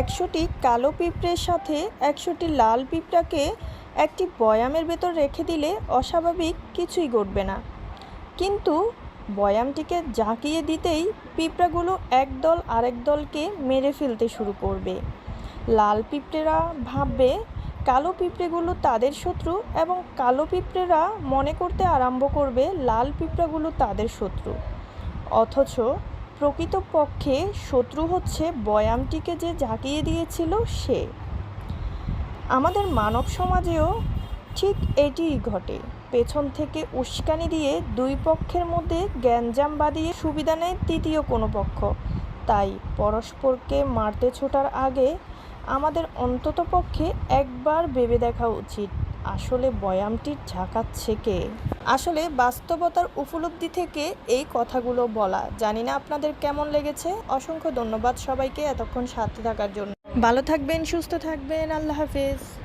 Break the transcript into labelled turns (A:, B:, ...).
A: একশোটি কালো পিঁপড়ের সাথে একশোটি লাল পিঁপড়াকে একটি বয়ামের ভেতর রেখে দিলে অস্বাভাবিক কিছুই ঘটবে না। কিন্তু বয়ামটিকে জাঁকিয়ে দিতেই পিঁপড়াগুলো একদল আরেক দলকে মেরে ফেলতে শুরু করবে। লাল পিঁপড়েরা ভাববে, কালো পিঁপড়েগুলো তাদের শত্রু এবং কালো পিঁপড়েরা মনে করতে আরম্ভ করবে, লাল পিঁপড়াগুলো তাদের শত্রু। অথচ প্রকৃতপক্ষে শত্রু হচ্ছে বয়ামটিকে যে জাগিয়ে দিয়েছিল সে। আমাদের মানব সমাজেও ঠিক এটিই ঘটে। পেছন থেকে উস্কানি দিয়ে দুই পক্ষের মধ্যে গ্যাঞ্জাম বাঁধিয়ে সুবিধা নেয় তৃতীয় কোনো পক্ষ। তাই পরস্পরকে মারতে ছোটার আগে আমাদের অন্ততপক্ষে একবার ভেবে দেখা উচিত। আসলে বয়ামটির ঝাঁকা ছেকে আসলে বাস্তবতার উপলব্ধি থেকে এই কথাগুলো বলা। জানি না আপনাদের কেমন লেগেছে। অসংখ্য ধন্যবাদ সবাইকে এতক্ষণ সাথে থাকার জন্য। ভালো থাকবেন, সুস্থ থাকবেন। আল্লাহ হাফেজ।